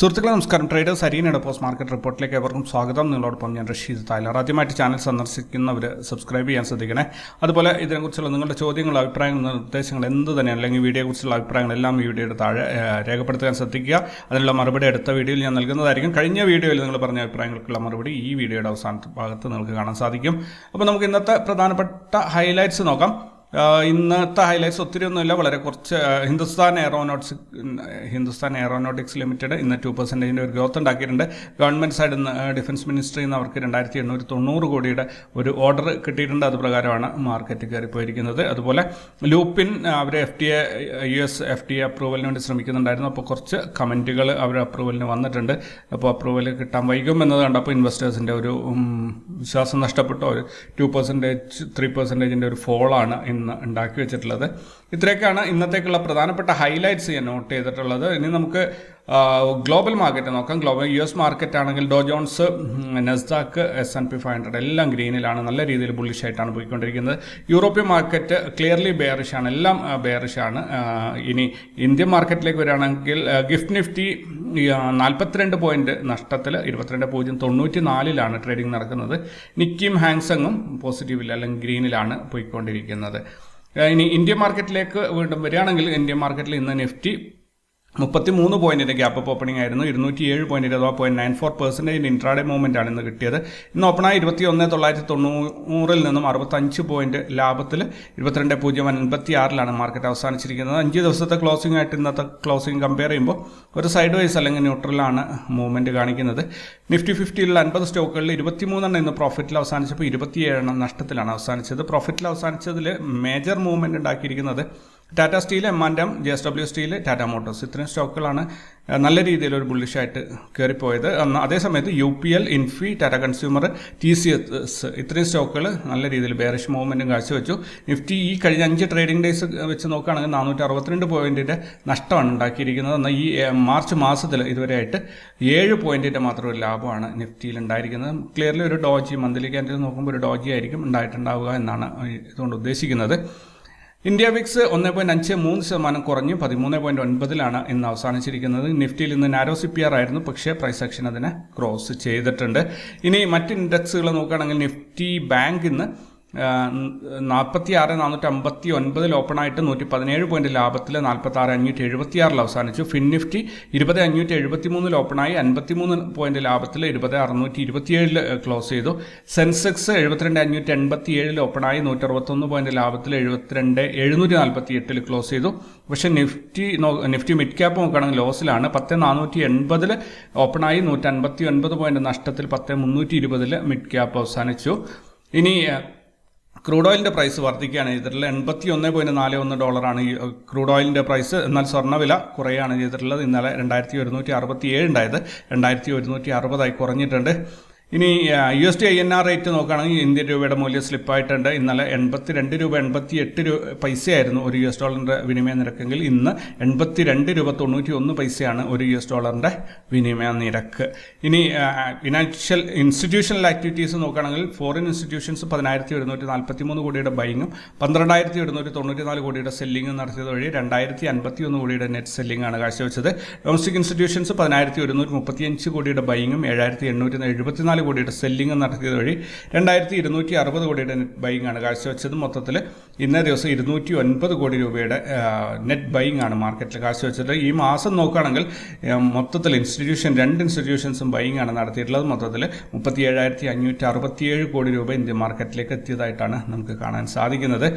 സുഹൃത്തുക്കളെ നമസ്കാരം. Traders അരീനയുടെ post market റിപ്പോർട്ടിലേക്ക് എവർക്കും സ്വാഗതം. നിങ്ങളോടൊപ്പം ഞാൻ റഷീദ് തായ്ലർ. ആദ്യമായിട്ട് ചാനൽ സന്ദർശിക്കുന്നവർ സബ്സ്ക്രൈബ് ചെയ്യാൻ ശ്രദ്ധിക്കണേ. അതുപോലെ ഇതിനെക്കുറിച്ചുള്ള നിങ്ങളുടെ ചോദ്യങ്ങൾ അഭിപ്രായങ്ങൾ നിർദ്ദേശങ്ങൾ എന്ത് തന്നെ അല്ലെങ്കിൽ വീഡിയോയെക്കുറിച്ചുള്ള അഭിപ്രായങ്ങൾ എല്ലാം ഈ വീഡിയോയുടെ താഴെ രേഖപ്പെടുത്താൻ ശ്രദ്ധിക്കുക. അതിനുള്ള മറുപടി അടുത്ത വീഡിയോയിൽ ഞാൻ നൽകുന്നതായിരിക്കും. കഴിഞ്ഞ വീഡിയോയിൽ നിങ്ങൾ പറഞ്ഞ അഭിപ്രായങ്ങൾക്കുള്ള മറുപടി ഈ വീഡിയോയുടെ അവസാന ഭാഗത്ത് നിങ്ങൾക്ക് കാണാൻ സാധിക്കും. അപ്പോൾ നമുക്ക് ഇന്നത്തെ പ്രധാനപ്പെട്ട ഹൈലൈറ്റ്സ് നോക്കാം. ഇന്നത്തെ ഹൈലൈറ്റ്സ് ഒത്തിരി ഒന്നുമില്ല. വളരെ കുറച്ച് Hindustan Aeronautics Hindustan Aeronautics limited ഇന്ന് ടു പെർസെന്റേജിന്റെ ഒരു ഗ്രോത്ത് ഉണ്ടാക്കിയിട്ടുണ്ട്. ഗവൺമെന്റ് സൈഡിൽ നിന്ന് ഡിഫൻസ് മിനിസ്ട്രിയിൽ നിന്ന് അവർക്ക് രണ്ടായിരത്തി എണ്ണൂറ്റി തൊണ്ണൂറ് കോടിയുടെ ഒരു ഓർഡർ കിട്ടിയിട്ടുണ്ട്. അത് പ്രകാരമാണ് മാർക്കറ്റ് കയറിപ്പോയിരിക്കുന്നത് അതുപോലെ ലൂപ്പിൻ അവർ F T A U S F T A അപ്രൂവലിന് വേണ്ടി ശ്രമിക്കുന്നുണ്ടായിരുന്നു. അപ്പോൾ കുറച്ച് കമന്റുകൾ അവർ അപ്രൂവലിന് വന്നിട്ടുണ്ട്. അപ്പോൾ അപ്രൂവൽ കിട്ടാൻ വൈകും എന്നത് കണ്ടപ്പോൾ ഇൻവെസ്റ്റേഴ്സിന്റെ ഒരു വിശ്വാസം നഷ്ടപ്പെട്ടു ഒരു ടു പെർസെന്റേജ് ത്രീ പെർസെന്റേജിന്റെ ഒരു ഫോളാണ് ഇന്ന് ഉണ്ടാക്കി വെച്ചിട്ടുള്ളത്. ഇത്രയൊക്കെയാണ് ഇന്നത്തേക്കുള്ള പ്രധാനപ്പെട്ട ഹൈലൈറ്റ്സ് ഞാൻ നോട്ട് ചെയ്തിട്ടുള്ളത്. ഇനി നമുക്ക് ഗ്ലോബൽ മാർക്കറ്റ് നോക്കാം. ഗ്ലോബൽ യു എസ് മാർക്കറ്റ് ആണെങ്കിൽ Dow Jones Nasdaq S and P five hundred എല്ലാം ഗ്രീനിലാണ്. നല്ല രീതിയിൽ ബുള്ളിഷ് ആയിട്ടാണ് പോയിക്കൊണ്ടിരിക്കുന്നത്. യൂറോപ്യൻ മാർക്കറ്റ് ക്ലിയർലി ബെയറിഷ് ആണ്. എല്ലാം ബെയറിഷ് ആണ്. ഇനി ഇന്ത്യൻ മാർക്കറ്റിലേക്ക് വരികയാണെങ്കിൽ ഗിഫ്റ്റ് നിഫ്റ്റി നാൽപ്പത്തിരണ്ട് പോയിന്റ് നഷ്ടത്തിൽ ഇരുപത്തിരണ്ട് പൂജ്യം തൊണ്ണൂറ്റി നാലിലാണ് ട്രേഡിംഗ് നടക്കുന്നത്. നിക്കിയും ഹാങ്സങ്ങും പോസിറ്റീവിൽ അല്ലെങ്കിൽ ഗ്രീനിലാണ് പോയിക്കൊണ്ടിരിക്കുന്നത്. ഇനി ഇന്ത്യൻ മാർക്കറ്റിലേക്ക് വീണ്ടും വരികയാണെങ്കിൽ ഇന്ത്യൻ മാർക്കറ്റിൽ ഇന്ന് നിഫ്റ്റി മുപ്പത്തി മൂന്ന് പോയിന്റിന്റെ ഗ്യാപ്പ് അപ്പ് ഓപ്പണിംഗ് ആയിരുന്നു. ഇരുന്നൂറ്റി ഏഴ് പോയിന്റ് അഥവാ point nine four percentage intraday movement ആണ് ഇന്ന് കിട്ടിയത്. ഇന്ന് ഓപ്പണായി ഇരുപത്തി ഒന്ന് തൊള്ളായിരത്തി തൊണ്ണൂറിൽ നിന്നും അറുപത്തഞ്ച് പോയിന്റ് ലാഭത്തിൽ ഇരുപത്തിരണ്ട് പൂജ്യം അൻപത്തി ആറിലാണ് മാർക്കറ്റ് അവസാനിച്ചിരിക്കുന്നത്. അഞ്ച് ദിവസത്തെ ക്ലോസിംഗ് ആയിട്ട് ഇന്നത്തെ ക്ലോസിംഗ് കമ്പയർ ചെയ്യുമ്പോൾ ഒരു സൈഡ് വൈസ് അല്ലെങ്കിൽ ന്യൂട്രലാണ് മൂവ്മെന്റ് കാണിക്കുന്നത്. നിഫ്റ്റി ഫിഫ്റ്റിയിലുള്ള അൻപത് സ്റ്റോക്കുകളിൽ ഇരുപത്തിമൂന്നെണ്ണം ഇന്ന് പ്രോഫിറ്റിൽ അവസാനിച്ചപ്പോൾ ഇരുപത്തിയേഴെണ്ണം നഷ്ടത്തിലാണ് അവസാനിച്ചത്. പ്രോഫിറ്റിൽ അവസാനിച്ചതിൽ മേജർ മൂവ്മെന്റ് ഉണ്ടാക്കിയിരിക്കുന്നത് Tata Steel M and M J S W Steel Tata Motors ഇത്രയും സ്റ്റോക്കുകളാണ് നല്ല രീതിയിൽ ഒരു ബുള്ളിഷായിട്ട് കയറിപ്പോയത് അതേസമയത്ത് U P L Infy Tata Consumer T C S ഇത്രയും സ്റ്റോക്കുകൾ നല്ല രീതിയിൽ ബേറിഷ് മൂവ്മെന്റും കാഴ്ചവെച്ചു. നിഫ്റ്റി ഈ കഴിഞ്ഞ അഞ്ച് ട്രേഡിംഗ് ഡേയ്സ് വെച്ച് നോക്കുകയാണെങ്കിൽ നാനൂറ്റി അറുപത്തിരണ്ട് പോയിന്റിന്റെ നഷ്ടമാണ് ഉണ്ടാക്കിയിരിക്കുന്നത്. എന്നാൽ ഈ മാർച്ച് മാസത്തിൽ ഇതുവരെയായിട്ട് ഏഴ് പോയിന്റിന്റെ മാത്രം ഒരു ലാഭമാണ് നിഫ്റ്റിയിൽ ഉണ്ടായിരിക്കുന്നത്. ക്ലിയർലി ഒരു ഡോജി മന്ത്ലി ക്യാൻഡിൽ നോക്കുമ്പോൾ ഒരു ഡോജി ആയിരിക്കും ഉണ്ടായിട്ടുണ്ടാവുക എന്നാണ് ഇതുകൊണ്ട് ഉദ്ദേശിക്കുന്നത്. ഇന്ത്യ വിക്സ് ഒന്ന് പോയിന്റ് അഞ്ച് മൂന്ന് ശതമാനം കുറഞ്ഞ്. പതിമൂന്ന് പോയിന്റ് ഒൻപതിലാണ് ഇന്ന് അവസാനിച്ചിരിക്കുന്നത്. നിഫ്റ്റിയിൽ ഇന്ന് നാരോ സി പി ആർ ആയിരുന്നു. പക്ഷേ പ്രൈസ് ആക്ഷൻ അതിനെ ക്രോസ് ചെയ്തിട്ടുണ്ട്. ഇനി മറ്റ് ഇൻഡെക്സുകൾ നോക്കുകയാണെങ്കിൽ നിഫ്റ്റി ബാങ്ക് ഇന്ന് നാൽപ്പത്തി ആറ് നാനൂറ്റി അമ്പത്തി ഒൻപതിൽ ഓപ്പണായിട്ട് നൂറ്റി പതിനേഴ് പോയിന്റ് ലാഭത്തിൽ നാൽപ്പത്തി ആറ് അഞ്ഞൂറ്റി എഴുപത്തി ആറിൽ അവസാനിച്ചു. ഫിൻ നിഫ്റ്റി ഇരുപത് അഞ്ഞൂറ്റി എഴുപത്തി മൂന്നിൽ ഓപ്പണായി. അൻപത്തി മൂന്ന് പോയിന്റ് ലാഭത്തിൽ ഇരുപത് അറുന്നൂറ്റി ഇരുപത്തിയേഴിൽ ക്ലോസ് ചെയ്തു. സെൻസെക്സ് എഴുപത്തിരണ്ട് അഞ്ഞൂറ്റി എൺപത്തി ഏഴിൽ ഓപ്പണായി. നൂറ്റി അറുപത്തൊന്ന് പോയിന്റ് ലാഭത്തിൽ എഴുപത്തിരണ്ട് എഴുന്നൂറ്റി നാൽപ്പത്തി എട്ടിൽ ക്ലോസ് ചെയ്തു. പക്ഷെ നിഫ്റ്റി നിഫ്റ്റി മിഡ് ക്യാപ്പ് നോക്കുകയാണെങ്കിൽ ലോസിലാണ്. പത്ത് നാനൂറ്റി എൺപതിൽ ഓപ്പണായി. നൂറ്റി അൻപത്തി ഒൻപത് പോയിന്റ് നഷ്ടത്തിൽ പത്ത് മുന്നൂറ്റി ഇരുപതിൽ മിഡ് ക്യാപ്പ് അവസാനിച്ചു. ഇനി ക്രൂഡ് ഓയിലിന്റെ പ്രൈസ് വർദ്ധിക്കുകയാണ്. ചെയ്തിട്ടുള്ളത് എൺപത്തി ഒന്ന് പോയിന്റ് നാല് ഒന്ന് ഡോളറാണ് ഈ ക്രൂഡ് ഓയിലിന്റെ പ്രൈസ് എന്നാൽ സ്വർണവില കുറയാണ് ചെയ്തിട്ടുള്ളത്. ഇന്നലെ രണ്ടായിരത്തി ഒരുന്നൂറ്റി അറുപത്തി ഏഴ് ഉണ്ടായത്. രണ്ടായിരത്തി ഒരുന്നൂറ്റി അറുപതായി കുറഞ്ഞിട്ടുണ്ട്. ഇനി U S D I N R rate നോക്കുകയാണെങ്കിൽ ഇന്ത്യൻ രൂപയുടെ മൂല്യം സ്ലിപ്പായിട്ടുണ്ട്. ഇന്നലെ എൺപത്തി രണ്ട് രൂപ എൺപത്തി എട്ട് രൂപ പൈസയായിരുന്നു ഒരു യു എസ് ഡോളറിന്റെ വിനിമയ നിരക്കെങ്കിൽ. ഇന്ന് എൺപത്തി രണ്ട് രൂപ തൊണ്ണൂറ്റി ഒന്ന് പൈസയാണ് ഒരു യു എസ് ഡോളറിന്റെ വിനിമയ നിരക്ക്. ഇനി ഫിനാൻഷ്യൽ ഇൻസ്റ്റിറ്റ്യൂഷണൽ ആക്ടിവിറ്റീസ് നോക്കുകയാണെങ്കിൽ ഫോറിൻ ഇൻസ്റ്റിറ്റ്യൂഷൻസ് പതിനായിരത്തി ഒരുന്നൂറ്റി നാൽപ്പത്തി മൂന്ന് കോടിയുടെ ബൈങ്ങും പന്ത്രണ്ടായിരത്തി ഒരുന്നൂറ്റി തൊണ്ണൂറ്റി നാല് കോടിയുടെ സെല്ലിങ്ങും നടത്തിയത് വഴി രണ്ടായിരത്തി അൻപത്തി ഒന്ന് കോടിയുടെ നെറ്റ് സെല്ലിംഗ് ആണ് കാഴ്ചവെച്ചത്. ഡൊമസ്റ്റിക് ഇൻസ്റ്റിറ്റ്യൂഷൻസ് പതിനായിരത്തി ഒരുന്നൂറ്റി മുപ്പത്തിയഞ്ച് കോടിയുടെ ബൈങ്ങും ഏഴായിരത്തി എണ്ണൂറ്റി എഴുപത്തിനാല് കോടിയുടെ സെല്ലിംഗ് നടത്തിയത് വഴി രണ്ടായിരത്തി ഇരുന്നൂറ്റി അറുപത് കോടിയുടെ നെറ്റ് ബൈങ് ആണ്. കാഴ്ചവെച്ചത് മൊത്തത്തിൽ ഇന്നേ ദിവസം ഇരുന്നൂറ്റി ഒൻപത് കോടി രൂപയുടെ നെറ്റ് ബൈങ് ആണ് മാർക്കറ്റിൽ കാഴ്ചവെച്ചത്. ഈ മാസം നോക്കുകയാണെങ്കിൽ മൊത്തത്തിൽ ഇൻസ്റ്റിറ്റ്യൂഷൻ രണ്ട് ഇൻസ്റ്റിറ്റ്യൂഷൻസും ബൈങ് ആണ് നടത്തിയിട്ടുള്ളത്. മൊത്തത്തിൽ മുപ്പത്തി ഏഴായിരത്തി അഞ്ഞൂറ്റി അറുപത്തിയേഴ് കോടി രൂപ ഇന്ത്യൻ മാർക്കറ്റിലേക്ക് എത്തിയതായിട്ടാണ് നമുക്ക് കാണാൻ സാധിക്കുന്നത്.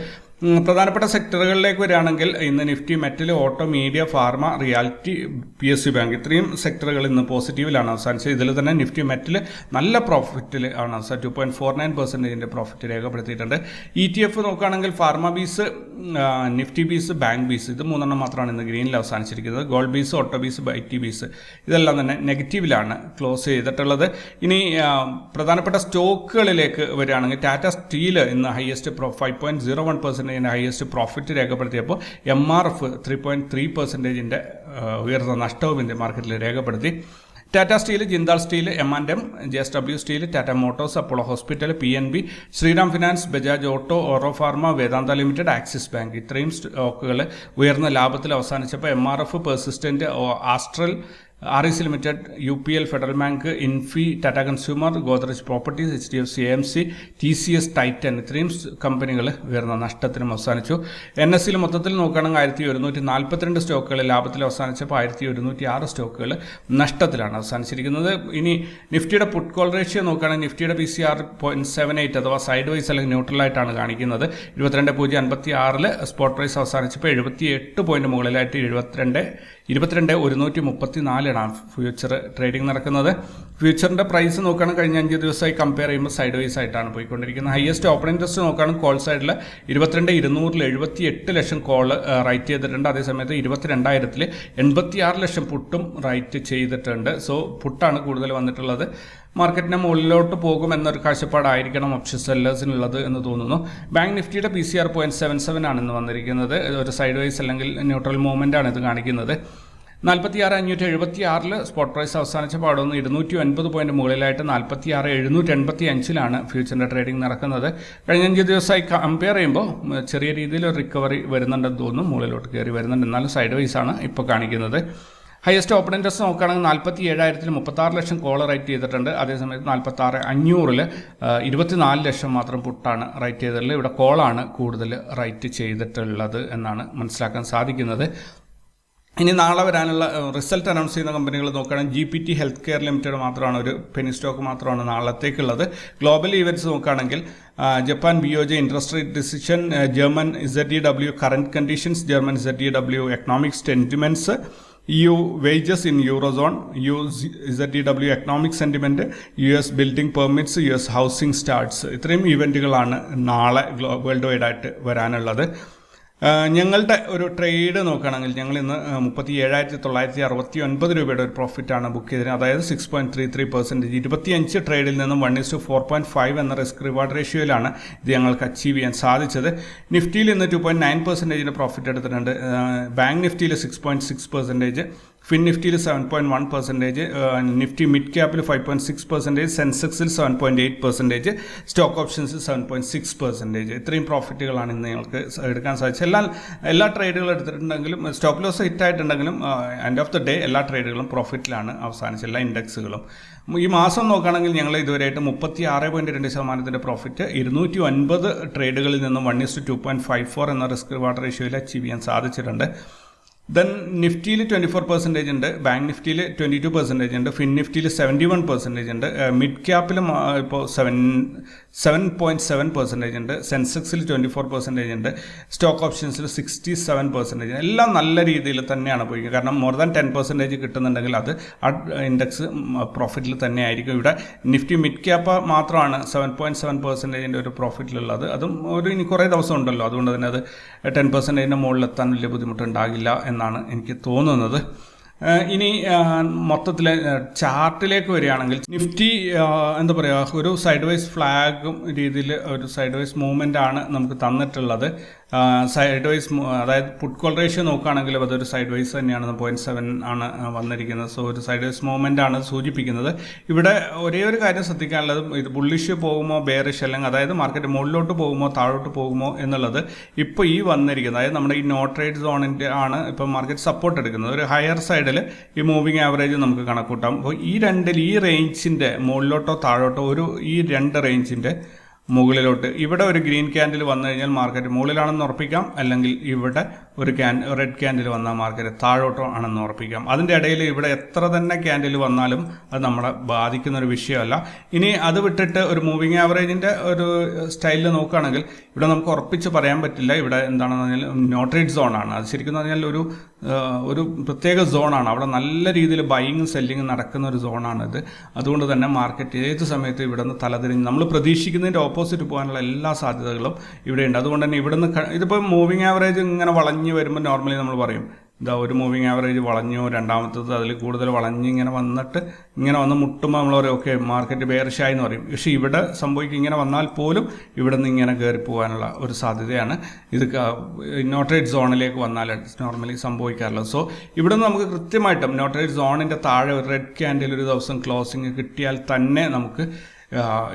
പ്രധാനപ്പെട്ട സെക്ടറുകളിലേക്ക് വരികയാണെങ്കിൽ ഇന്ന് Nifty metal auto media pharma realty P S C bank ഇത്രയും സെക്ടറുകൾ ഇന്ന് പോസിറ്റീവിലാണ് അവസാനിച്ചത്. ഇതിൽ തന്നെ നിഫ്റ്റി മെറ്റൽ നല്ല പ്രോഫിറ്റിൽ ആണ് അവസാനം ടു പോയിന്റ് ഫോർ നയൻ പെർസെന്റേജിന്റെ പ്രോഫിറ്റ് രേഖപ്പെടുത്തിയിട്ടുണ്ട്. ഇ ടി എഫ് നോക്കുകയാണെങ്കിൽ pharma BeES Nifty BeES bank BeES ഇത് മൂന്നെണ്ണം മാത്രമാണ് ഇന്ന് ഗ്രീനിൽ അവസാനിച്ചിരിക്കുന്നത്. ഗോൾഡ് ബീസ് ഓട്ടോ ബീസ് ബൈറ്റി ബീസ് ഇതെല്ലാം തന്നെ നെഗറ്റീവിലാണ് ക്ലോസ് ചെയ്തിട്ടുള്ളത്. ഇനി പ്രധാനപ്പെട്ട സ്റ്റോക്കുകളിലേക്ക് വരികയാണെങ്കിൽ ടാറ്റ സ്റ്റീൽ ഇന്ന് highest pro five point zero one പെർസെന്റേജിന്റെ highest profit രേഖപ്പെടുത്തിയപ്പോൾ M R F three point three പെർസെന്റേജിന്റെ ഉയർന്ന നഷ്ടവും ഇന്ത്യ മാർക്കറ്റിൽ രേഖപ്പെടുത്തി. Tata Steel Jindal Steel M and M J S W Steel Tata Motors Apollo Hospital P N B Shriram Finance Bajaj Auto Auro Pharma Vedanta Limited Axis Bank. ഇത്രയും സ്റ്റോക്കുകൾ ഉയർന്ന ലാഭത്തിൽ അവസാനിച്ചപ്പോൾ M R F Persistent Astral R E C Limited U P L Federal Bank Infy Tata Consumer Godrej Properties H D F C M C T C S Titan ഇത്രയും കമ്പനികൾ ഉയർന്ന നഷ്ടത്തിനും അവസാനിച്ചു. N S സിയിൽ മൊത്തത്തിൽ നോക്കുകയാണെങ്കിൽ ആയിരത്തി ഒരുന്നൂറ്റി നാൽപ്പത്തിരണ്ട് സ്റ്റോക്കുകൾ ലാഭത്തിൽ അവസാനിച്ചപ്പോൾ ആയിരത്തി ഒരുന്നൂറ്റി ആറ് സ്റ്റോക്കുകൾ നഷ്ടത്തിലാണ് അവസാനിച്ചിരിക്കുന്നത്. ഇനി നിഫ്റ്റിയുടെ പുട്ട് കോൾ റേഷ്യോ നോക്കുകയാണെങ്കിൽ നിഫ്റ്റിയുടെ P C R point seven eight അഥവാ സൈഡ് വൈസ് അല്ലെങ്കിൽ ന്യൂട്രലായിട്ടാണ് കാണിക്കുന്നത്. ഇരുപത്തിരണ്ട് പൂജ്യം അൻപത്തി ആറിൽ സ്പോട്ട് പ്രൈസ് അവസാനിച്ചപ്പോൾ എഴുപത്തി എട്ട് പോയിന്റ് മുകളിലായിട്ട് എഴുപത്തിരണ്ട് ഇരുപത്തിരണ്ട് ഒരുന്നൂറ്റി മുപ്പത്തി നാലിലാണ് ഫ്യൂച്ചർ ട്രേഡിംഗ് നടക്കുന്നത്. ഫ്യൂച്ചറിന്റെ പ്രൈസ് നോക്കുകയാണ് കഴിഞ്ഞ അഞ്ച് ദിവസമായി കമ്പയർ ചെയ്യുമ്പോൾ സൈഡ് വൈസ് ആയിട്ടാണ് പോയിക്കൊണ്ടിരിക്കുന്നത്. ഹയസ്റ്റ് ഓപ്പൺ ഇൻട്രസ്റ്റ് നോക്കുകയാണ് കോൾ സൈഡിൽ ഇരുപത്തിരണ്ട് ഇരുന്നൂറിൽ എഴുപത്തി എട്ട് ലക്ഷം കോൾ റൈറ്റ് ചെയ്തിട്ടുണ്ട്. അതേസമയത്ത് ഇരുപത്തിരണ്ടായിരത്തിൽ എൺപത്തി ആറ് ലക്ഷം പുട്ടും റൈറ്റ് ചെയ്തിട്ടുണ്ട്. സോ പുട്ടാണ് കൂടുതൽ വന്നിട്ടുള്ളത്. മാർക്കറ്റിന് മുകളിലോട്ട് പോകും എന്നൊരു കാഴ്ചപ്പാടായിരിക്കണം ഓപ്ഷൻ സെല്ലേഴ്സിനുള്ളത് എന്ന് തോന്നുന്നു. ബാങ്ക് നിഫ്റ്റിയുടെ P C R point seven seven ആണ് ഇന്ന് വന്നിരിക്കുന്നത്. ഒരു സൈഡ് വൈസ് അല്ലെങ്കിൽ ന്യൂട്രൽ മൂവ്മെന്റ് ആണ് ഇത് കാണിക്കുന്നത്. നാൽപ്പത്തി ആറ് അഞ്ഞൂറ്റി എഴുപത്തി ആറിൽ സ്പോട്ട് പ്രൈസ് അവസാനിച്ച പാടൊന്ന് ഇരുന്നൂറ്റി ഒൻപത് പോയിന്റ് മുകളിലായിട്ട് നാൽപ്പത്തി ആറ് എഴുന്നൂറ്റി എൺപത്തി അഞ്ചിലാണ് ഫ്യൂച്ചറിന്റെ ട്രേഡിംഗ് നടക്കുന്നത്. കഴിഞ്ഞ അഞ്ച് ദിവസമായി കമ്പയർ ചെയ്യുമ്പോൾ ചെറിയ രീതിയിൽ ഒരു റിക്കവറി വരുന്നുണ്ടെന്ന് തോന്നുന്നു. മുകളിലോട്ട് കയറി വരുന്നുണ്ട്. എന്നാലും സൈഡ് വൈസ് ആണ് ഇപ്പോൾ കാണിക്കുന്നത്. ഹയസ്റ്റ് ഓപ്പൺ ഇൻട്രസ്റ്റ് നോക്കുകയാണെങ്കിൽ നാൽപ്പത്തി ഏഴായിരത്തിൽ മുപ്പത്താറ് ലക്ഷം കോൾ റൈറ്റ് ചെയ്തിട്ടുണ്ട്. അതേസമയത്ത് നാൽപ്പത്തി ആറ് അഞ്ഞൂറിൽ ഇരുപത്തിനാല് ലക്ഷം മാത്രം പുട്ടാണ് റൈറ്റ് ചെയ്തിട്ടുള്ളത്. ഇവിടെ കോളാണ് കൂടുതൽ റൈറ്റ് ചെയ്തിട്ടുള്ളത് എന്നാണ് മനസ്സിലാക്കാൻ സാധിക്കുന്നത്. ഇനി നാളെ വരാനുള്ള റിസൾട്ട് അനൗൺസ് ചെയ്യുന്ന കമ്പനികൾ നോക്കുകയാണെങ്കിൽ G P T health care limited മാത്രമാണ് ഒരു പെനി സ്റ്റോക്ക് മാത്രമാണ് നാളത്തേക്കുള്ളത്. ഗ്ലോബൽ ഈവന്റ്സ് നോക്കുകയാണെങ്കിൽ Japan B O J interest rate decision German Z D W current conditions German Z D W economic sentiments U wages in Eurozone U Z D W economic sentiment U S building permits U S housing starts ഇത്രയും ഇവന്റുകളാണ് നാളെ world വൈഡായിട്ട് വരാനുള്ളത്. ഞങ്ങളുടെ ഒരു trade നോക്കുകയാണെങ്കിൽ ഞങ്ങൾ ഇന്ന് മുപ്പത്തി ഏഴായിരത്തി തൊള്ളായിരത്തി അറുപത്തി ഒൻപത് രൂപയുടെ ഒരു പ്രോഫിറ്റാണ് ബുക്ക് ചെയ്തത്. അതായത് six point three three percentage ഇരുപത്തിയഞ്ച് ട്രേഡിൽ നിന്നും one is two four point five എന്ന റിസ്ക് റിവാർഡ് റേഷ്യോയിലാണ് ഇത് ഞങ്ങൾക്ക് അച്ചീവ് ചെയ്യാൻ സാധിച്ചത്. നിഫ്റ്റിയിൽ ഇന്ന് ടു പോയിന്റ് നയൻ പെർസെന്റേജിന്റെ പ്രോഫിറ്റ് എടുത്തിട്ടുണ്ട്. Bank നിഫ്റ്റിയിൽ six point six percentage fin നിഫ്റ്റിയിൽ seven point one percentage Nifty mid ക്യാപ്പിൽ five point six percentage സെൻസെക്സിൽ seven point eight percentage stock ഓപ്ഷൻസിൽ seven point six percentage ഇത്രയും പ്രോഫിറ്റുകളാണ് ഇന്ന് ഞങ്ങൾക്ക് എടുക്കാൻ സാധിച്ചത്. എല്ലാ എല്ലാ ട്രേഡുകളും എടുത്തിട്ടുണ്ടെങ്കിലും സ്റ്റോപ്പ് ലോസ് ഹിറ്റ് ആയിട്ടുണ്ടെങ്കിലും എൻഡ് ഓഫ് ദ ഡേ എല്ലാ ട്രേഡുകളും പ്രോഫിറ്റിലാണ് അവസാനിച്ചത് എല്ലാ ഇൻഡെക്സുകളും ഈ മാസം നോക്കുകയാണെങ്കിൽ ഞങ്ങൾ ഇതുവരെയായിട്ട് മുപ്പത്തി ആറ് പോയിന്റ് രണ്ട് ശതമാനത്തിന്റെ പ്രോഫിറ്റ് ഇരുന്നൂറ്റി ഒൻപത് ട്രേഡുകളിൽ നിന്നും one is two point five four എന്ന റിസ്ക് റിവാർഡ് റേഷ്യോയിൽ അച്ചീവ് ചെയ്യാൻ സാധിച്ചിട്ടുണ്ട്. ദെൻ നിഫ്റ്റിയിൽ ട്വന്റി ഫോർ പെർസെന്റേജ് ഉണ്ട് ബാങ്ക് നിഫ്റ്റിയിൽ ട്വന്റി ടു പെർസെന്റേജ് ഉണ്ട് ഫിൻ നിഫ്റ്റിയിൽ സെവന്റി വൺ പെർസെന്റേജ് ഉണ്ട് മിഡ് ക്യാപ്പിൽ ഇപ്പോൾ seven seven point seven percentage ഉണ്ട് സെൻസെക്സിൽ ട്വന്റി ഫോർ പെർസെന്റേജ് ഉണ്ട് സ്റ്റോക്ക് ഓപ്ഷൻസിൽ സിക്സ്റ്റി സെവൻ പെർസെന്റേജ് എല്ലാം നല്ല രീതിയിൽ തന്നെയാണ് പോയി കാരണം മോർ ദാൻ ടെൻ പെർസെന്റേജ് കിട്ടുന്നുണ്ടെങ്കിൽ അത് ആ ഇൻഡെക്സ് പ്രോഫിറ്റിൽ തന്നെ ആയിരിക്കും ഇവിടെ നിഫ്റ്റി മിഡ് ക്യാപ്പ് മാത്രമാണ് സെവൻ പോയിന്റ് സെവൻ പെർസെന്റേജിന്റെ ഒരു പ്രോഫിറ്റിലുള്ളത് അതും ഒരു ഇനി കുറേ ദിവസം ഉണ്ടല്ലോ. അതുകൊണ്ട് തന്നെ അത് ടെൻ പെർസെന്റേജിന്റെ മുകളിലെത്താൻ വലിയ ബുദ്ധിമുട്ടുണ്ടാകില്ല എന്നാണ് എനിക്ക് തോന്നുന്നത്. ഇനി മൊത്തത്തിൽ ചാർട്ടിലേക്ക് വരികയാണെങ്കിൽ നിഫ്റ്റി എന്താ പറയുക ഒരു സൈഡ് വൈസ് ഫ്ലാഗും രീതിയിൽ ഒരു സൈഡ് വൈസ് മൂവ്മെന്റ് ആണ് നമുക്ക് തന്നിട്ടുള്ളത്. സൈഡ് വൈസ് അതായത് പുട്ട് കോൾ റേഷ്യോ നോക്കുകയാണെങ്കിൽ അതൊരു സൈഡ് വൈസ് തന്നെയാണ് പോയിന്റ് സെവൻ ആണ് വന്നിരിക്കുന്നത്. സോ ഒരു സൈഡ് വൈസ് മൂവ്മെന്റ് ആണ് സൂചിപ്പിക്കുന്നത്. ഇവിടെ ഒരേ ഒരു കാര്യം ശ്രദ്ധിക്കാനുള്ളത് ഇത് ബുള്ളിഷ് പോകുമോ ബെയറിഷ് അല്ലെങ്കിൽ അതായത് മാർക്കറ്റ് മുകളിലോട്ട് പോകുമോ താഴോട്ട് പോകുമോ എന്നുള്ളത് ഇപ്പോൾ ഈ വന്നിരിക്കുന്നത്. അതായത് നമ്മുടെ ഈ നോട്ട് റേറ്റ് സോണിന്റെ ആണ് ഇപ്പോൾ മാർക്കറ്റ് സപ്പോർട്ട് എടുക്കുന്നത്. ഒരു ഹയർ സൈഡിൽ ഈ മൂവിങ് ആവറേജ് നമുക്ക് കണക്കൂട്ടാം. അപ്പോൾ ഈ രണ്ടിൽ ഈ റേഞ്ചിന്റെ മുകളിലോട്ടോ താഴോട്ടോ ഒരു ഈ രണ്ട് റേഞ്ചിന്റെ മുകളിലോട്ട്. ഇവിടെ ഒരു ഗ്രീൻ ക്യാൻഡിൽ വന്നു കഴിഞ്ഞാൽ മാർക്കറ്റ് മുകളിലാണെന്ന് ഉറപ്പിക്കാം. അല്ലെങ്കിൽ ഇവിടെ ഒരു ക്യാൻ റെഡ് ക്യാൻഡിൽ വന്നാൽ മാർക്കറ്റ് താഴോട്ടോ ആണെന്ന് ഉറപ്പിക്കാം. അതിന്റെ ഇടയിൽ ഇവിടെ എത്ര തന്നെ ക്യാൻഡിൽ വന്നാലും അത് നമ്മളെ ബാധിക്കുന്ന ഒരു വിഷയമല്ല. ഇനി അത് വിട്ടിട്ട് ഒരു മൂവിങ് ആവറേജിന്റെ ഒരു സ്റ്റൈലിൽ നോക്കുകയാണെങ്കിൽ ഇവിടെ നമുക്ക് ഉറപ്പിച്ച് പറയാൻ പറ്റില്ല. ഇവിടെ എന്താണെന്ന് പറഞ്ഞാൽ നോട്രേറ്റ് സോണാണ് അത് ശരിക്കും പറഞ്ഞാൽ ഒരു ഒരു പ്രത്യേക സോണാണ് അവിടെ നല്ല രീതിയിൽ ബൈയിങ്ങും സെല്ലിങ്ങും നടക്കുന്ന ഒരു സോണാണിത് അതുകൊണ്ട് തന്നെ മാർക്കറ്റ് ഏത് സമയത്ത് ഇവിടെ നിന്ന് തലതിരിഞ്ഞ്. നമ്മൾ പ്രതീക്ഷിക്കുന്നതിന്റെ ഓപ്പോസിറ്റ് പോകാനുള്ള എല്ലാ സാധ്യതകളും ഇവിടെയുണ്ട്. അതുകൊണ്ട് തന്നെ ഇവിടുന്ന് ഇതിപ്പോൾ മൂവിങ് ആവറേജ് ഇങ്ങനെ വളഞ്ഞ് വരുമ്പോൾ നോർമലി നമ്മൾ പറയും ഇതാ ഒരു മൂവിങ് ആവറേജ് വളഞ്ഞു രണ്ടാമത്തത് അതിൽ കൂടുതൽ വളഞ്ഞ് ഇങ്ങനെ വന്നിട്ട് ഇങ്ങനെ വന്ന് മുട്ടുമ്പോൾ നമ്മൾ പറയും ഓക്കെ മാർക്കറ്റ് ബേറിഷായി എന്ന് പറയും. പക്ഷേ ഇവിടെ സംഭവിക്കും ഇങ്ങനെ വന്നാൽ പോലും ഇവിടെ നിന്ന് ഇങ്ങനെ കയറി പോകാനുള്ള ഒരു സാധ്യതയാണ്. ഇത് നോട്ടറേറ്റ് സോണിലേക്ക് വന്നാൽ നോർമലി സംഭവിക്കാറുള്ളത്. സോ ഇവിടെ നിന്ന് നമുക്ക് കൃത്യമായിട്ടും നോട്ടറേറ്റ് സോണിന്റെ താഴെ ഒരു റെഡ് ക്യാൻഡിൽ ഒരു ദിവസം ക്ലോസിങ് കിട്ടിയാൽ തന്നെ നമുക്ക്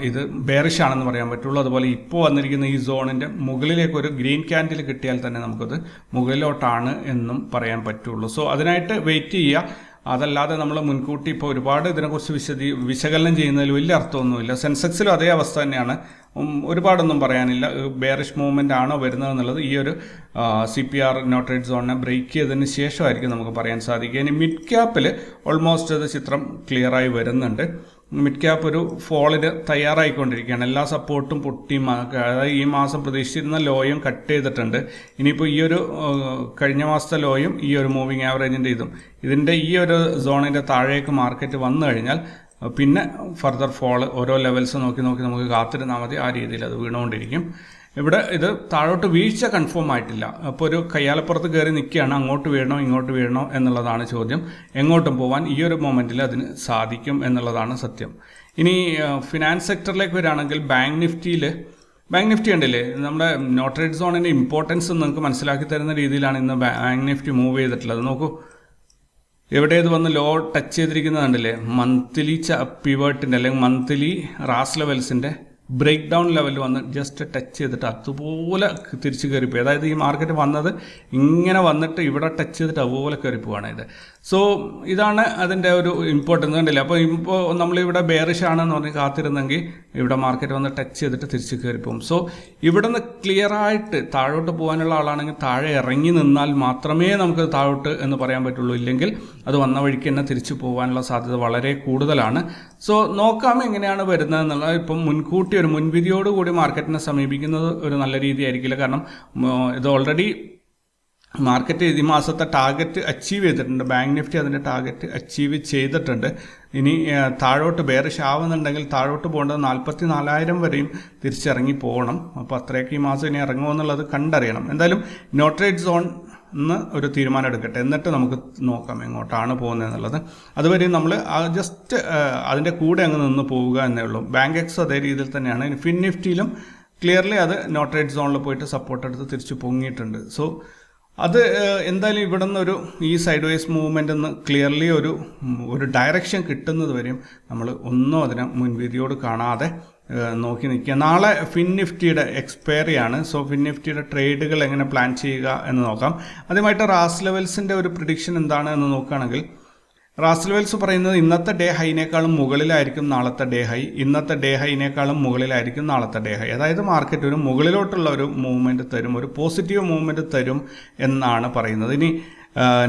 ഇത് ബെയറിഷ് ആണെന്ന് പറയാൻ പറ്റുള്ളൂ. അതുപോലെ ഇപ്പോൾ വന്നിരിക്കുന്ന ഈ സോണിന്റെ മുകളിലേക്ക് ഒരു ഗ്രീൻ ക്യാൻഡിൽ കിട്ടിയാൽ തന്നെ നമുക്കത് മുകളിലോട്ടാണ് എന്നും പറയാൻ പറ്റുള്ളൂ. സോ അതിനായിട്ട് വെയിറ്റ് ചെയ്യുക. അതല്ലാതെ നമ്മൾ മുൻകൂട്ടി ഇപ്പോൾ ഒരുപാട് ഇതിനെക്കുറിച്ച് വിശദീ വിശകലനം ചെയ്യുന്നതിൽ വലിയ അർത്ഥമൊന്നുമില്ല. സെൻസെക്സിലും അതേ അവസ്ഥ തന്നെയാണ്. ഒരുപാടൊന്നും പറയാനില്ല. ബെയറിഷ് മൂവ്മെന്റ് ആണോ വരുന്നത് എന്നുള്ളത് ഈ ഒരു C P R no trade സോണിനെ break ചെയ്തതിന് ശേഷമായിരിക്കും നമുക്ക് പറയാൻ സാധിക്കുക. ഇനി മിഡ് ക്യാപ്പിൽ ഓൾമോസ്റ്റ് അത് ചിത്രം ക്ലിയറായി വരുന്നുണ്ട്. മിഡ് ക്യാപ്പ് ഒരു ഫോളിന് തയ്യാറായിക്കൊണ്ടിരിക്കുകയാണ്. എല്ലാ സപ്പോർട്ടും പൊട്ടി അതായത് ഈ മാസം പ്രതീക്ഷിച്ചിരുന്ന ലോയും കട്ട് ചെയ്തിട്ടുണ്ട്. ഇനിയിപ്പോൾ ഈ ഒരു കഴിഞ്ഞ മാസത്തെ ലോയും ഈ ഒരു മൂവിങ് ആവറേജിന്റെ ഇതും. ഇതിന്റെ ഈ ഒരു സോണിന്റെ താഴേക്ക് മാർക്കറ്റ് വന്നു കഴിഞ്ഞാൽ പിന്നെ ഫർദർ ഫോൾ ഓരോ ലെവൽസ് നോക്കി നോക്കി നമുക്ക് കാത്തിരുന്നാൽ മതി. ആ രീതിയിൽ അത് വീണുകൊണ്ടിരിക്കും. ഇവിടെ ഇത് താഴോട്ട് വീഴ്ച കൺഫേം ആയിട്ടില്ല. അപ്പോൾ ഒരു കയ്യാലപ്പുറത്ത് കയറി നിൽക്കുകയാണ്. അങ്ങോട്ട് വീഴണോ ഇങ്ങോട്ട് വീഴണോ എന്നുള്ളതാണ് ചോദ്യം. എങ്ങോട്ടും പോകാൻ ഈ ഒരു മൊമെന്റിൽ അതിന് സാധിക്കും എന്നുള്ളതാണ് സത്യം. ഇനി ഫിനാൻസ് സെക്ടറിലേക്ക് വരികയാണെങ്കിൽ ബാങ്ക് നിഫ്റ്റിയിൽ ബാങ്ക് നിഫ്റ്റി ഉണ്ടല്ലേ നമ്മുടെ നോട്ടറേറ്റ് സോണിന്റെ ഇമ്പോർട്ടൻസ് നിങ്ങൾക്ക് മനസ്സിലാക്കി തരുന്ന രീതിയിലാണ് ഇന്ന് ബാങ്ക് നിഫ്റ്റി മൂവ് ചെയ്തിട്ടുള്ളത്. നോക്കൂ. എവിടെ ഇത് വന്ന് ലോ ടച്ച് ചെയ്തിരിക്കുന്നത് കണ്ടില്ലേ? മന്ത്ലി പിവേർട്ടിന്റെ അല്ലെങ്കിൽ മന്ത്ലി റാസ് ലെവൽസിന്റെ ബ്രേക്ക് ഡൗൺ ലെവലിൽ വന്ന് ജസ്റ്റ് ടച്ച് ചെയ്തിട്ട് അതുപോലെ തിരിച്ച് കയറിപ്പോയി അതായത് ഈ മാർക്കറ്റ് വന്നത് ഇങ്ങനെ വന്നിട്ട് ഇവിടെ ടച്ച് ചെയ്തിട്ട് അതുപോലെ കയറിപ്പോവാണ് ഇത്. സോ ഇതാണ് അതിന്റെ ഒരു ഇമ്പോർട്ടൻസ് കണ്ടില്ല? അപ്പോൾ ഇപ്പോൾ നമ്മളിവിടെ ബെയറിഷ് ആണെന്ന് പറഞ്ഞ് കാത്തിരുന്നെങ്കിൽ ഇവിടെ മാർക്കറ്റ് വന്ന് ടച്ച് ചെയ്തിട്ട് തിരിച്ച് കയറിപ്പോകും സോ ഇവിടെ നിന്ന് ക്ലിയറായിട്ട് താഴോട്ട് പോകാനുള്ള ആളാണെങ്കിൽ താഴെ ഇറങ്ങി നിന്നാൽ മാത്രമേ നമുക്ക് താഴോട്ട് എന്ന് പറയാൻ പറ്റുള്ളൂ. ഇല്ലെങ്കിൽ അത് വന്ന വഴിക്ക് തന്നെ തിരിച്ചു പോകാനുള്ള സാധ്യത വളരെ കൂടുതലാണ്. സോ നോക്കാം എങ്ങനെയാണ് വരുന്നത് എന്നുള്ളത്. ഇപ്പം മുൻകൂട്ടി ഒരു മുൻവിധിയോടുകൂടി മാർക്കറ്റിനെ സമീപിക്കുന്നത് ഒരു നല്ല രീതിയായിരിക്കില്ല. കാരണം ഇത് ഓൾറെഡി മാർക്കറ്റ് ഈ മാസത്തെ ടാർഗറ്റ് അച്ചീവ് ചെയ്തിട്ടുണ്ട്. ബാങ്ക് നിഫ്റ്റി അതിന്റെ ടാർഗറ്റ് അച്ചീവ് ചെയ്തിട്ടുണ്ട്. ഇനി താഴോട്ട് ബേറിഷ് ആവുന്നുണ്ടെങ്കിൽ താഴോട്ട് പോകേണ്ടത് നാൽപ്പത്തി നാലായിരം വരെയും തിരിച്ചിറങ്ങി പോകണം. അപ്പോൾ അത്രയൊക്കെ ഈ മാസം ഇനി ഇറങ്ങുമോ എന്നുള്ളത് കണ്ടറിയണം. എന്തായാലും നോട്ടറേറ്റ് സോൺ എന്ന് ഒരു തീരുമാനം എടുക്കട്ടെ. എന്നിട്ട് നമുക്ക് നോക്കാം എങ്ങോട്ടാണ് പോകുന്നത് എന്നുള്ളത്. അതുവരെ നമ്മൾ ജസ്റ്റ് അതിന്റെ കൂടെ അങ്ങ് നിന്ന് പോവുക എന്നേ ഉള്ളൂ. ബാങ്ക് എക്സ് അതേ രീതിയിൽ തന്നെയാണ്. ഫിൻ നിഫ്റ്റിയിലും ക്ലിയർലി അത് നോട്ടറേറ്റ് സോണിൽ പോയിട്ട് സപ്പോർട്ട് എടുത്ത് തിരിച്ച് പൊങ്ങിയിട്ടുണ്ട്. സോ അത് എന്തായാലും ഇവിടെ നിന്നൊരു ഈ സൈഡ് വൈസ് മൂവ്മെന്റ് എന്ന് ക്ലിയർലി ഒരു ഒരു ഡയറക്ഷൻ കിട്ടുന്നത് വരെയും നമ്മൾ ഒന്നും അതിനെ മുൻവിധിയോട് കാണാതെ നോക്കി നിൽക്കുക. നാളെ ഫിൻ നിഫ്റ്റിയുടെ എക്സ്പയറി ആണ്. സോ ഫിൻ നിഫ്റ്റിയുടെ ട്രേഡുകൾ എങ്ങനെ പ്ലാൻ ചെയ്യുക എന്ന് നോക്കാം. ആദ്യമായിട്ട് റാസ് ലെവൽസിന്റെ ഒരു പ്രിഡിക്ഷൻ എന്താണ് എന്ന് നോക്കുകയാണെങ്കിൽ റാസ് വെൽസ് പറയുന്നത് ഇന്നത്തെ ഡേ ഹൈനേക്കാളും മുകളിലായിരിക്കും നാളത്തെ ഡേ ഹൈ. ഇന്നത്തെ ഡേ ഹൈനേക്കാളും മുകളിലായിരിക്കും നാളത്തെ ഡേ ഹൈ. അതായത് മാർക്കറ്റ് ഒരു മുകളിലോട്ടുള്ള ഒരു മൂവ്മെന്റ് തരും ഒരു പോസിറ്റീവ് മൂവ്മെന്റ് തരും എന്നാണ് പറയുന്നത്. ഇനി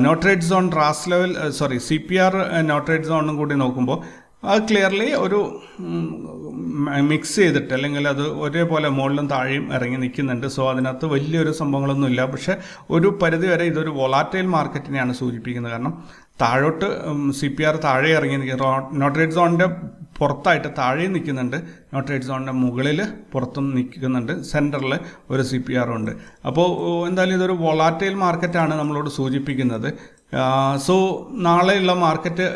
നോട്രേറ്റ് zone Ras level sorry C P R നോട്രേറ്റ് സോണും കൂടി നോക്കുമ്പോൾ അത് ക്ലിയർലി ഒരു മിക്സ് ചെയ്തിട്ട് അല്ലെങ്കിൽ അത് ഒരേപോലെ മുകളിലും താഴെയും ഇറങ്ങി നിൽക്കുന്നുണ്ട്. സോ അതിനകത്ത് വലിയൊരു സംഭവങ്ങളൊന്നുമില്ല. പക്ഷേ ഒരു പരിധി വരെ ഇതൊരു വൊളാറ്റൈൽ മാർക്കറ്റിനെയാണ് സൂചിപ്പിക്കുന്നത്. കാരണം താഴോട്ട് സി പി ആർ താഴെ ഇറങ്ങി നിൽക്കുക നോട്രേറ്റ് സോണിന്റെ പുറത്തായിട്ട് താഴെ നിൽക്കുന്നുണ്ട്. നോട്രേറ്റ് സോണിന്റെ മുകളിൽ പുറത്തും നിൽക്കുന്നുണ്ട്. സെന്ററിൽ ഒരു സി പി ആർ ഉണ്ട്. അപ്പോൾ എന്തായാലും ഇതൊരു വൊളാറ്റൈൽ മാർക്കറ്റാണ് നമ്മളോട് സൂചിപ്പിക്കുന്നത്. സോ നാളെയുള്ള മാർക്കറ്റ്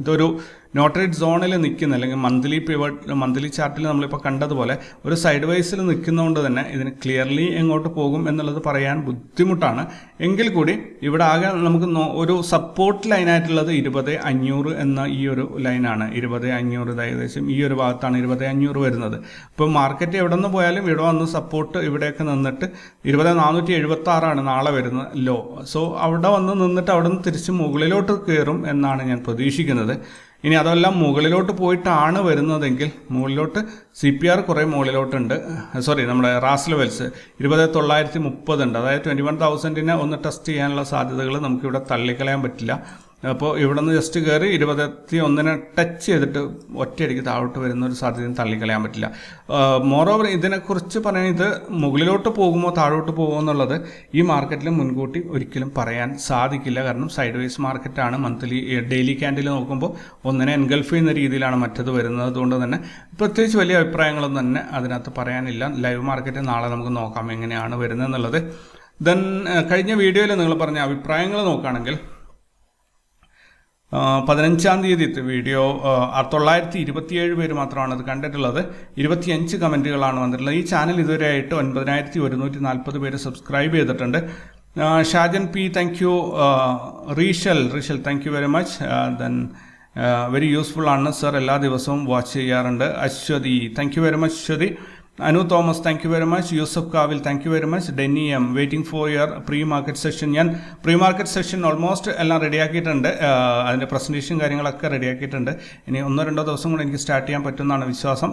ഇതൊരു നോട്ടറേറ്റ് സോണിൽ നിൽക്കുന്ന അല്ലെങ്കിൽ മന്ത്ലി പിവട്ട് മന്ത്ലി ചാർട്ടിൽ നമ്മളിപ്പോൾ കണ്ടതുപോലെ ഒരു സൈഡ് വൈസിൽ നിൽക്കുന്നതുകൊണ്ട് തന്നെ ഇതിന് ക്ലിയർലി എങ്ങോട്ട് പോകും എന്നുള്ളത് പറയാൻ ബുദ്ധിമുട്ടാണ്. എങ്കിൽ കൂടി ഇവിടെ ആകെ നമുക്ക് ഒരു സപ്പോർട്ട് ലൈനായിട്ടുള്ളത് ഇരുപത് അഞ്ഞൂറ് എന്ന ഈ ഒരു ലൈനാണ് ഇരുപത് അഞ്ഞൂറ് ഏകദേശം ഈ ഒരു ഭാഗത്താണ് ഇരുപത് അഞ്ഞൂറ് വരുന്നത്. ഇപ്പോൾ മാർക്കറ്റ് എവിടെ നിന്ന് പോയാലും ഇവിടെ വന്ന് സപ്പോർട്ട് ഇവിടെയൊക്കെ നിന്നിട്ട് ഇരുപത് നാനൂറ്റി എഴുപത്തി ആറാണ് നാളെ വരുന്ന ലോ സോ അവിടെ വന്ന് നിന്നിട്ട് അവിടെ നിന്ന് തിരിച്ച് മുകളിലോട്ട് കയറും എന്നാണ് ഞാൻ പ്രതീക്ഷിക്കുന്നത്. ഇനി അതെല്ലാം മുകളിലോട്ട് പോയിട്ടാണ് വരുന്നതെങ്കിൽ മുകളിലോട്ട് സി പി ആർ കുറേ മുകളിലോട്ടുണ്ട്. സോറി നമ്മുടെ റാസ് ലെവൽസ് ഇരുപത് തൊള്ളായിരത്തി മുപ്പത് ഉണ്ട് അതായത് ട്വന്റി വൺ തൗസൻഡിനെ ഒന്ന് ടെസ്റ്റ് ചെയ്യാനുള്ള സാധ്യതകൾ നമുക്കിവിടെ തള്ളിക്കളയാൻ പറ്റില്ല. അപ്പോൾ ഇവിടെ നിന്ന് ജസ്റ്റ് കയറി ഇരുപത്തി ഒന്നിനെ ടച്ച് ചെയ്തിട്ട് ഒറ്റയടിക്ക് താഴോട്ട് വരുന്ന ഒരു സാധ്യതയും തള്ളിക്കളയാൻ പറ്റില്ല. മോറോവർ ഇതിനെക്കുറിച്ച് പറയാൻ ഇത് മുകളിലോട്ട് പോകുമോ താഴോട്ട് പോകുമോ എന്നുള്ളത് ഈ മാർക്കറ്റിൽ മുൻകൂട്ടി ഒരിക്കലും പറയാൻ സാധിക്കില്ല. കാരണം സൈഡ് വൈസ് മാർക്കറ്റാണ് മന്ത്ലി ഡെയിലി ക്യാൻഡിൽ നോക്കുമ്പോൾ ഒന്നിനെ എൻഗൾഫ് ചെയ്യുന്ന രീതിയിലാണ് മറ്റത് വരുന്നത്. അതുകൊണ്ട് തന്നെ പ്രത്യേകിച്ച് വലിയ അഭിപ്രായങ്ങളൊന്നും തന്നെ അതിനകത്ത് പറയാനില്ല. ലൈവ് മാർക്കറ്റ് നാളെ നമുക്ക് നോക്കാം എങ്ങനെയാണ് വരുന്നത് എന്നുള്ളത്. ദെൻ കഴിഞ്ഞ വീഡിയോയിൽ നിങ്ങൾ പറഞ്ഞ അഭിപ്രായങ്ങൾ നോക്കുകയാണെങ്കിൽ പതിനഞ്ചാം തീയതി വീഡിയോ തൊള്ളായിരത്തി ഇരുപത്തിയേഴ് പേര് മാത്രമാണ് അത് കണ്ടിട്ടുള്ളത്. ഇരുപത്തിയഞ്ച് കമന്റുകളാണ് വന്നിട്ടുള്ളത്. ഈ ചാനൽ ഇതുവരെയായിട്ട് ഒൻപതിനായിരത്തി ഒരുന്നൂറ്റി നാൽപ്പത് പേര് സബ്സ്ക്രൈബ് ചെയ്തിട്ടുണ്ട്. Shajan P thank you Reeshal Reeshal thank you very much then very useful ആണ്. സർ എല്ലാ ദിവസവും വാച്ച് ചെയ്യാറുണ്ട്. Aswathi thank you very much Aswathi. Anu Thomas thank you very much Yusuf Kavil thank you very much Denny M waiting for your pre market session ഞാൻ pre market session almost എല്ലാം റെഡിയാക്കിയിട്ടുണ്ട് അതിന്റെ presentation കാര്യങ്ങളൊക്കെ റെഡിയാക്കിയിട്ടുണ്ട് ഇനി ഒന്നോ രണ്ടോ ദിവസം കൂടെ എനിക്ക് സ്റ്റാർട്ട് ചെയ്യാൻ പറ്റുമെന്നാണ് വിശ്വാസം.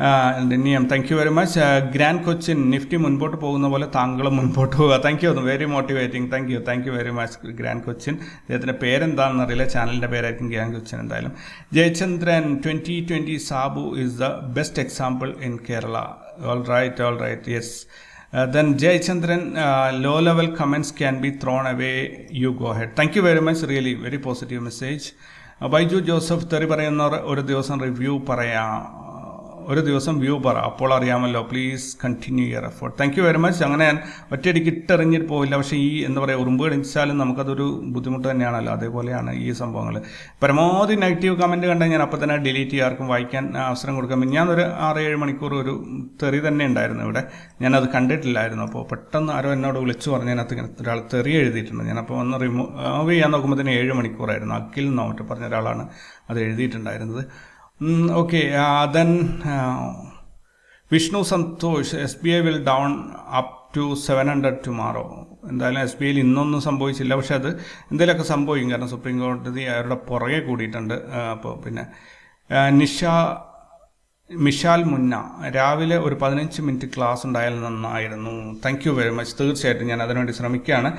M thank you very much Grand Cochin Nifty മുൻപോട്ട് പോകുന്ന പോലെ താങ്കളും മുൻപോട്ട് പോകുക thank you very motivating thank you thank you very much Grand Cochin. അദ്ദേഹത്തിന്റെ പേരെന്താണെന്ന് അറിയില്ല. ചാനലിന്റെ പേരായിരിക്കും ഗ്രാൻഡ് കൊച്ചിൻ എന്തായാലും. Jayachandran twenty twenty Sabu is the best example in Kerala all right all right yes then Jayachandran low level comments can be thrown away you go head thank you very much really very positive message Baiju Joseph തെറി പറയുന്നവർ ഒരു ദിവസം review പറയാം. ഒരു ദിവസം view പറ. അപ്പോൾ അറിയാമല്ലോ. Please continue your effort thank you very much അങ്ങനെ ഞാൻ ഒറ്റയടിക്ക് ഇട്ടെറിഞ്ഞിട്ട് പോയില്ല പക്ഷേ ഈ എന്താ പറയുക ഉറുമ്പ് കടിച്ചാലും നമുക്കതൊരു ബുദ്ധിമുട്ട് തന്നെയാണല്ലോ. അതേപോലെയാണ് ഈ സംഭവങ്ങൾ. പരമാവധി നെഗറ്റീവ് കമന്റ് കണ്ടാൽ ഞാൻ അപ്പോൾ തന്നെ ഡിലീറ്റ് ചെയ്യാർക്കും വായിക്കാൻ അവസരം കൊടുക്കാൻ ഞാനൊരു ആറ് ഏഴ് മണിക്കൂർ ഒരു തെറി തന്നെ ഉണ്ടായിരുന്നു ഇവിടെ. ഞാനത് കണ്ടിട്ടില്ലായിരുന്നു. അപ്പോൾ പെട്ടെന്ന് ആരോ എന്നോട് വിളിച്ചു പറഞ്ഞതിനകത്ത് ഇങ്ങനെ ഒരാൾ തെറി എഴുതിയിട്ടുണ്ട്. ഞാനപ്പോൾ ഒന്ന് റിമൂവ് ചെയ്യാൻ നോക്കുമ്പോൾ തന്നെ ഏഴ് മണിക്കൂറായിരുന്നു. അഖിൽ നോട്ട് പറഞ്ഞ ഒരാളാണ് അത് എഴുതിയിട്ടുണ്ടായിരുന്നത്. Okay then Vishnu Santhosh S B I will down up to seven hundred tomorrow എന്തായാലും എസ് ബി ഐയിൽ ഇന്നൊന്നും സംഭവിച്ചില്ല. പക്ഷെ അത് എന്തെങ്കിലുമൊക്കെ സംഭവിക്കും. കാരണം സുപ്രീം കോടതി അവരുടെ പുറകെ കൂടിയിട്ടുണ്ട്. അപ്പോൾ പിന്നെ നിഷ മിഷാൽ മുന്ന രാവിലെ ഒരു പതിനഞ്ച് മിനിറ്റ് ക്ലാസ് ഉണ്ടായാൽ നന്നായിരുന്നു. താങ്ക് യു വെരി മച്ച് തീർച്ചയായിട്ടും ഞാൻ അതിനുവേണ്ടി ശ്രമിക്കുകയാണ്.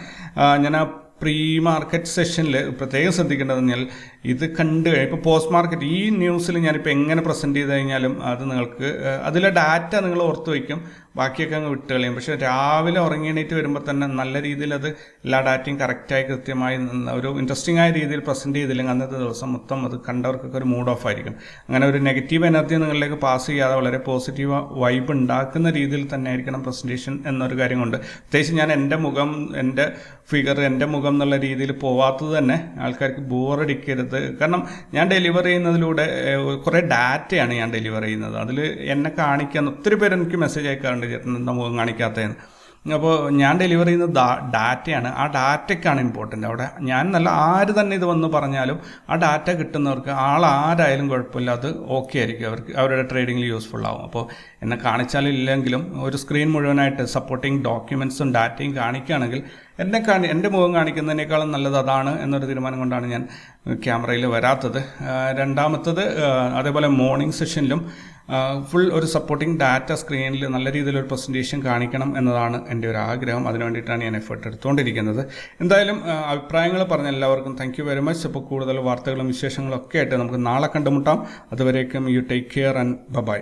ഞാൻ ആ പ്രീ മാർക്കറ്റ് സെഷനിൽ പ്രത്യേകം ശ്രദ്ധിക്കേണ്ടതെന്ന് പറഞ്ഞാൽ ഇത് കണ്ട് ഇപ്പോൾ പോസ്റ്റ് മാർക്കറ്റ് ഈ ന്യൂസിൽ ഞാനിപ്പോൾ എങ്ങനെ പ്രസന്റ് ചെയ്ത് കഴിഞ്ഞാലും അത് നിങ്ങൾക്ക് അതിലെ ഡാറ്റ നിങ്ങൾ ഓർത്ത് വയ്ക്കും. ബാക്കിയൊക്കെ അങ്ങ് വിട്ട് കളയും. പക്ഷേ രാവിലെ ഉറങ്ങി എണീറ്റ് വരുമ്പോൾ തന്നെ നല്ല രീതിയിൽ അത് എല്ലാ ഡാറ്റയും കറക്റ്റായി കൃത്യമായി ഒരു ഇൻട്രസ്റ്റിംഗ് ആയ രീതിയിൽ പ്രസന്റ് ചെയ്തില്ലെങ്കിൽ അന്നത്തെ ദിവസം മൊത്തം അത് കണ്ടവർക്കൊക്കെ ഒരു മൂഡ് ഓഫ് ആയിരിക്കും. അങ്ങനെ ഒരു നെഗറ്റീവ് എനർജി നിങ്ങളിലേക്ക് പാസ് ചെയ്യാതെ വളരെ പോസിറ്റീവ് വൈബ് ഉണ്ടാക്കുന്ന രീതിയിൽ തന്നെ ആയിരിക്കണം പ്രസന്റേഷൻ എന്നൊരു കാര്യം കൊണ്ട് പ്രത്യേകിച്ച് ഞാൻ എന്റെ മുഖം എന്റെ ഫിഗർ എന്റെ മുഖം എന്നുള്ള രീതിയിൽ പോവാത്തത് തന്നെ ആൾക്കാർക്ക് ബോറടിക്കരുത് കാരണം ഞാൻ ഡെലിവർ ചെയ്യുന്നതിലൂടെ കുറേ ഡാറ്റയാണ് ഞാൻ ഡെലിവർ ചെയ്യുന്നത്. അതിൽ എന്നെ കാണിക്കാൻ ഒത്തിരി പേര് എനിക്ക് മെസ്സേജ് അയക്കാറുണ്ട് ചേട്ടൻ എന്താ മുഖം കാണിക്കാത്തതെന്ന്? അപ്പോൾ ഞാൻ ഡെലിവർ ചെയ്യുന്നത് ദാ- ഡാറ്റയാണ് ആ ഡാറ്റയ്ക്കാണ് ഇമ്പോർട്ടന്റ് അവിടെ ഞാൻ നല്ല ആര് തന്നെ ഇത് വന്ന് പറഞ്ഞാലും ആ ഡാറ്റ കിട്ടുന്നവർക്ക് ആൾ കുഴപ്പമില്ല അത് ഓക്കെ ആയിരിക്കും. അവർക്ക് അവരുടെ ട്രേഡിങ്ങിൽ യൂസ്ഫുൾ ആവും. അപ്പോൾ എന്നെ കാണിച്ചാലും ഇല്ലെങ്കിലും ഒരു സ്ക്രീൻ മുഴുവനായിട്ട് സപ്പോർട്ടിങ് ഡോക്യുമെൻസും ഡാറ്റയും കാണിക്കുകയാണെങ്കിൽ എന്നെ കാണി എന്റെ മുഖം കാണിക്കുന്നതിനേക്കാളും നല്ലത് അതാണ് എന്നൊരു തീരുമാനം കൊണ്ടാണ് ഞാൻ ക്യാമറയിൽ വരാത്തത്. രണ്ടാമത്തത് അതേപോലെ മോർണിംഗ് സെഷനിലും ഫുൾ ഒരു സപ്പോർട്ടിംഗ് ഡാറ്റ സ്ക്രീനിൽ നല്ല രീതിയിലൊരു പ്രസന്റേഷൻ കാണിക്കണം എന്നതാണ് എന്റെ ഒരു ആഗ്രഹം. അതിനു വേണ്ടിയിട്ടാണ് ഞാൻ എഫേർട്ട് എടുത്തുകൊണ്ടിരിക്കുന്നത് എന്തായാലും അഭിപ്രായങ്ങൾ പറഞ്ഞ എല്ലാവർക്കും താങ്ക് വെരി മച്ച് അപ്പോൾ കൂടുതൽ വാർത്തകളും വിശേഷങ്ങളും ഒക്കെ ആയിട്ട് നമുക്ക് നാളെ കണ്ടുമുട്ടാം. അതുവരേക്കും you take care and bye